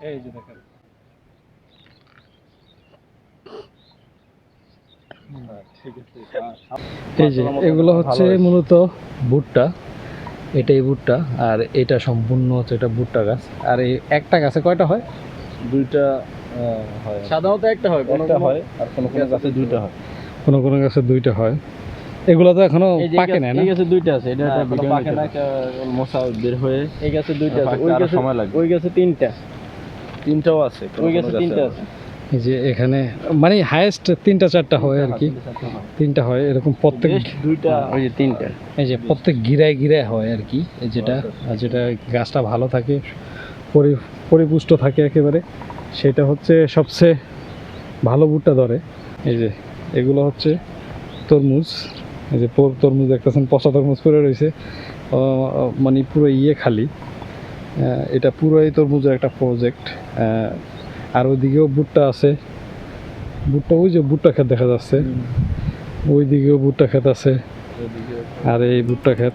এই যে দেখেন। এই যে এগুলো হচ্ছে মূলত ভুট্টা। এটাই ভুট্টা আর এটা সম্পূর্ণ হচ্ছে এটা ভুট্টা গাছ। আর এই একটা গাছে কয়টা হয়? দুইটা হয়। সাধারণত একটা হয় একটা হয় আর কোনো কোনো গাছে দুইটা হয়। কোনো কোনো গাছে দুইটা হয়। এগুলো তো এখনও পাকে নাই না? এই গাছে দুইটা আছে এটা একটা ভিডিও পাকে পাকে না মশা বের হয়ে এই গাছে দুইটা আছে ওই গাছে সময় লাগবে। ওই গাছে তিনটা। তিনটাও আছে ওই গাছে তিনটা আছে। এই যে এখানে মানে হাইয়েস্ট তিনটা চারটা হয় আর কি। তিনটা হয়। এরকম প্রত্যেক দুইটা ওই যে তিনটা। এই যে প্রত্যেক গিরায় গিরায় হয় আর কি যেটা। আর যেটা গাছটা ভালো থাকে পরি পরিপুষ্ট থাকে একেবারে সেটা হচ্ছে সবচেয়ে ভালো ভুট্টা ধরে। এই যে এগুলো হচ্ছে তরমুজ। এই যে তরমুজ দেখতেছেন পচা তরমুজ পরে রয়েছে। মানে পুরো ইয়ে খালি। এটা পুরোই তরমুজের একটা প্রজেক্ট আর ওইদিকেও ভুট্টা আছে। ভুট্টা ওই যে ভুট্টা ক্ষেত দেখা যাচ্ছে। ওই দিকেও ভুট্টা ক্ষেত আছে। আর এই ভুট্টা ক্ষেত।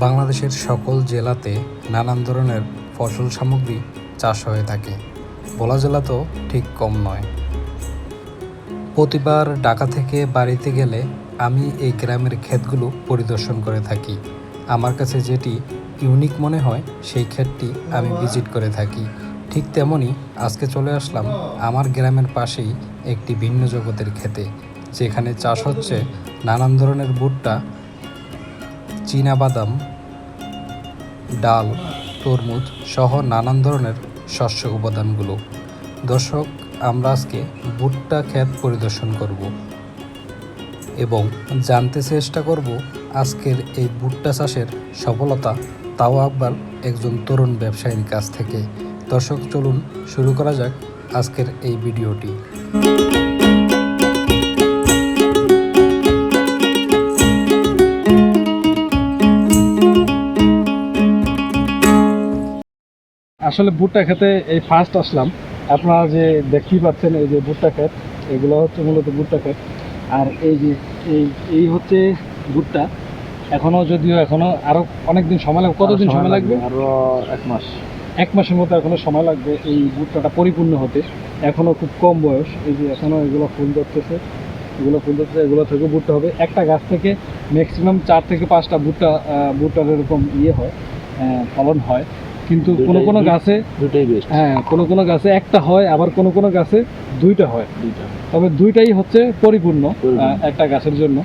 বাংলাদেশের সকল জেলাতে নানান ধরনের ফসল সামগ্রী চাষ হয়ে থাকে। বলা জেলা তো ঠিক কম নয়। প্রতিবার ঢাকা থেকে বাড়িতে গেলে আমি এই গ্রামের ক্ষেতগুলো পরিদর্শন করে থাকি। আমার কাছে যেটি ইউনিক মনে হয়, সেই ক্ষেতটি আমি ভিজিট করে থাকি। ঠিক তেমনই আজকে চলে আসলাম আমার গ্রামের পাশেই একটি ভিন্ন জগতের ক্ষেতে, যেখানে চাষ হচ্ছে নানান ধরনের ভুট্টা বাদাম ডাল, তরমুজ সহ নানান ধরনের শস্য উপাদানগুলো। দর্শক, আমরা আজকে ভুট্টা ক্ষেত পরিদর্শন করব। এবং জানতে চেষ্টা করব আজকের এই ভুট্টা চাষের সফলতা। তাও আবার একজন তরুণ ব্যবসায়ীর কাছ থেকে। দর্শক, চলুন শুরু করা যাক আজকের এই ভিডিওটি। আসলে ভুট্টা খেতে এই ফার্স্ট আসলাম। আপনারা যে দেখতেই পাচ্ছেন, এই যে ভুট্টা ক্ষেত, এগুলো হচ্ছে মূলত ভুট্টা ক্ষেত। আর এই যে এই এই হচ্ছে ভুট্টা। এখনও যদিও এখনও আরও অনেক দিন সময় লাগবে। কতদিন সময় লাগবে? আরও এক মাস। এক মাসের মতো এখনও সময় লাগবে এই ভুট্টাটা পরিপূর্ণ হতে। এখনও খুব কম বয়স। এই যে এখনও এগুলো ফুল ধরতেছে। এগুলো ফুল ধরতেছে এগুলো থেকে ভুট্টা হবে। একটা গাছ থেকে ম্যাক্সিমাম চার থেকে পাঁচটা ভুট্টা ভুট্টার এরকম ইয়ে হয় ফলন হয়। কিন্তু কোনো কোনো গাছে দুটোই বেস্ট হ্যাঁ কোনো কোনো গাছে একটা হয় আবার কোনো কোনো গাছে দুইটা হয়। দুইটা। তবে দুইটাই হচ্ছে পরিপূর্ণ। একটা গাছের জন্য।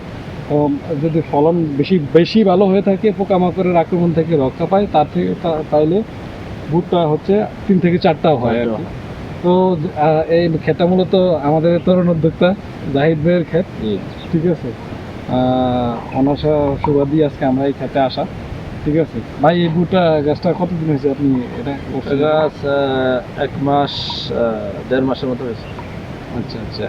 তো যদি ফলন বেশি বেশি ভালো হয়ে থাকে পোকামাকড়ের আক্রমণ থেকে রক্ষা পায় তার থেকে তা- তাইলে ভুট্টা হচ্ছে তিন থেকে চারটাও হয় আর কি। তো এই ক্ষেতটা মূলত আমাদের তরুণ উদ্যোক্তা জাহিদ ভাইয়ের ক্ষেত। ঠিক আছে? আহ, ওনার সা- আজকে আমরা এই খেতে আসা। ঠিক আছে। ভাই এই ভুট্টা গাছটা কতদিন হয়েছে? আপনি এটা ভুট্টা গাছ এক মাস দেড় মাসের মতো হয়েছে। আচ্ছা আচ্ছা।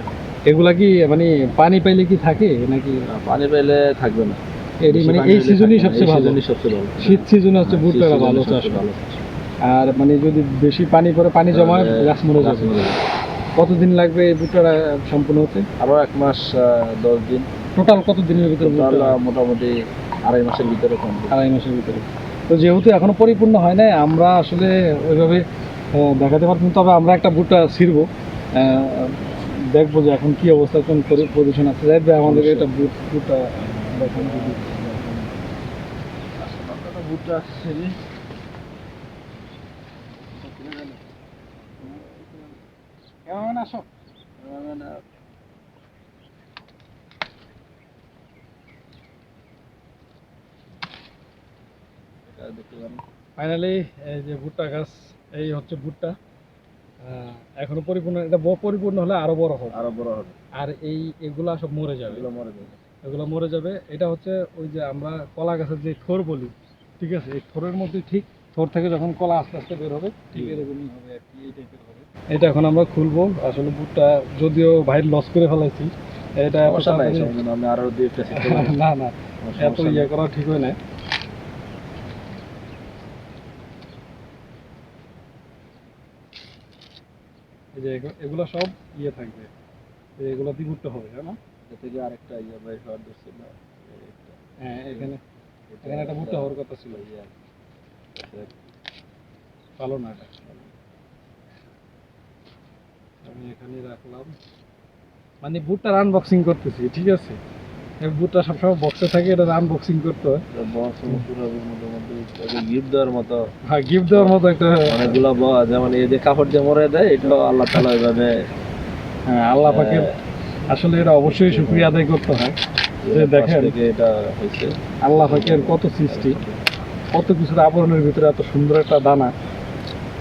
এগুলা কি মানে পানি পাইলে কি থাকে নাকি? পানি পেলে থাকবে না। মানে এই সিজনই সবচেয়ে ভালো। সবচেয়ে ভালো। শীত সিজনে হচ্ছে হ্যাঁ, ভুট্টা ভালো চাষ। ভালো আর মানে যদি বেশি পানি পরে পানি তাহলে গাছ মরে যাবে। কতদিন লাগবে এই ভুট্টাটা সম্পূর্ণ হতে? আরও এক মাস দশ দিন। টোটাল কতদিনের ভিতরে মোটামুটি আড়াই মাসের ভিতরে আড়াই মাসের ভিতরে। তো যেহেতু এখনও পরিপূর্ণ হয় নাই আমরা আসলে ওইভাবে দেখাতে পারতাম তবে আমরা একটা ভুট্টা ছিড়বো। দেখব যে এখন কি অবস্থা কোন পজিশন আছে। দেখবে আমাদের এটা ভুট- ভুট্টা দেখান যদি ভুট্টা কেমন আসো। ফাইনালি এই যে ভুট্টা গাছ এই হচ্ছে ভুট্টা। এখনও পরিপূর্ণ এটা পরিপূর্ণ হলে আরও বড় হবে। আরও বড় হবে। আর এই এগুলা সব মরে যাবে। এগুলো মরে যাবে। এগুলো মরে যাবে। এটা হচ্ছে ওই যে আমরা কলা গাছের যে থোর বলি ঠিক আছে? এই থোরের মধ্যে ঠিক থোর থেকে যখন কলা আস্তে আস্তে বের হবে ঠিক এরকমই হবে আর কি এই টাইপের হবে। এটা এখন আমরা খুলবো। আসলে ভুট্টা যদিও ভাইয়ের লস করে ফেলাইছি এটা না না এত ইয়ে করা ঠিক হয় না এই যে এগুলো সব ইয়ে থাকবে। এগুলো ভুট্টা হবে তাই না? এটা যে আরেকটা ইয়ে বাইর হওয়ার দরকার না হ্যাঁ এখানে এখানে একটা ভুট্টা হওয়ার কথা ছিল। ইয়ে। ভালো না এটা। আমি এখানে রাখলাম। মানে ভুট্টার আনবক্সিং করতেছি ঠিক আছে? বুটটা সবসময় বক্সে থাকে এটা আনবক্সিং করতে হয়। গিফট দেওয়ার মতো। হ্যাঁ গিফট দেওয়ার মতো একটা অনেকগুলো ব- যেমন এই যে কাপড় যে মরে দেয় আল্লাহ তালা ওইভাবে হ্যাঁ আল্লাহ পাকের আসলে এটা অবশ্যই শুক্রিয়া আদায় করতে হয়। যে দেখেন। এটা হয়েছে। আল্লাহ পাকের কত সৃষ্টি কত কিছুর আবরণের ভিতরে এত সুন্দর একটা দানা।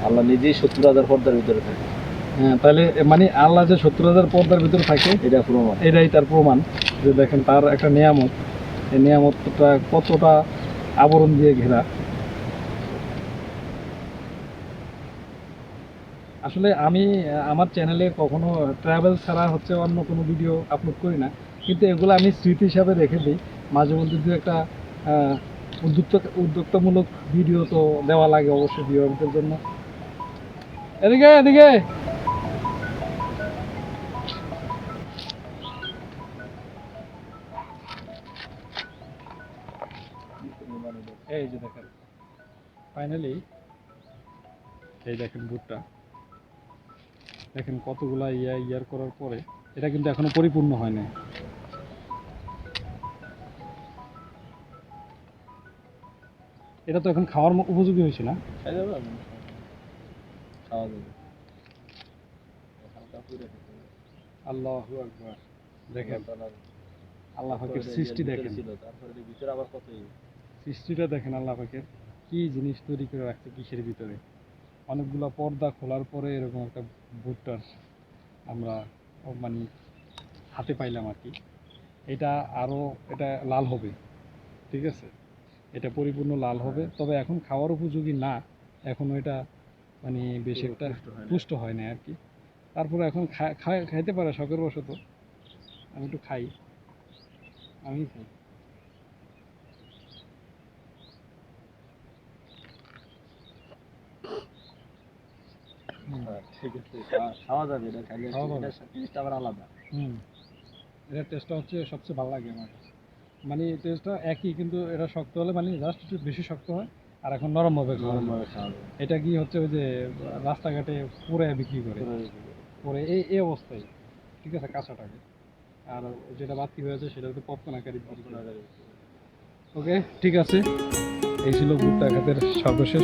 আল্লাহ নিজেই সত্তর হাজার পর্দার ভিতরে থাকে। হ্যাঁ তাহলে মানে আল্লাহ যে সত্তর হাজার পর্দার ভিতরে থাকে এটা প্রমাণ। এটাই তার প্রমাণ। যে দেখেন তার একটা নিয়ামত। এই নিয়ামতটা কতটা আবরণ দিয়ে ঘেরা। আসলে আমি, আমার চ্যানেলে কখনো ট্রাভেল ছাড়া হচ্ছে অন্য কোনো ভিডিও আপলোড করি না। কিন্তু এগুলো আমি স্মৃতি হিসাবে রেখে দিই। মাঝে মধ্যে দু একটা উদ্যোক্তা, উদ্যোক্তামূলক ভিডিও তো দেওয়া লাগে অবশ্যই ভিডিওদের জন্য। এদিকে এদিকে! এই যে দেখেন। ফাইনালি এই দেখেন বুটটা দেখেন কতগুলা ইয়া ইয়ার করার পরে এটা কিন্তু এখনও পরিপূর্ণ হয় না এটা তো এখন খাওয়ার উপযোগী হয়েছে না? যাবে খাওয়া যাবে। হবে। আল্লাহ দেখেন। আল্লাহ সৃষ্টি দেখেন। তারপরে ভিতরে আবার কত। সৃষ্টিটা দেখেন আল্লাহ পাকের। কি জিনিস তৈরি করে রাখছে কিসের ভিতরে? অনেকগুলো পর্দা খোলার পরে এরকম একটা ভুট্টার আমরা মানে হাতে পাইলাম আর কি। এটা আরও এটা লাল হবে ঠিক আছে? এটা পরিপূর্ণ লাল হবে। তবে এখন খাওয়ার উপযোগী না। এখনও এটা মানে বেশি একটা পুষ্ট হয় না। হয় আর কি। তারপরে এখন খাইতে পারে শখের বশত। আমি একটু খাই। আমি খাই হ্যাঁ, ঠিক আছে খাওয়া- খাওয়া যাবে। এটা খাইলে। এটার আবার আলাদা। হুম। এটার টেস্টটা হচ্ছে সবচেয়ে ভালো লাগে আমার মানে টেস্টটা একই কিন্তু এটা শক্ত হলে মানে জাস্ট একটু বেশি শক্ত হয় আর এখন নরম হবে খাওয়া এটা কি হচ্ছে ওই যে রাস্তাঘাটে পুরে বিক্রি করে? পরে এই এই অবস্থায়। ঠিক আছে কাঁচাটাকে। আর যেটা বাতি হয়েছে সেটা তো পপকর্ন আকারে করে। ওকে ঠিক আছে। এই ছিল ভুট্টা খাতের সর্বশেষ।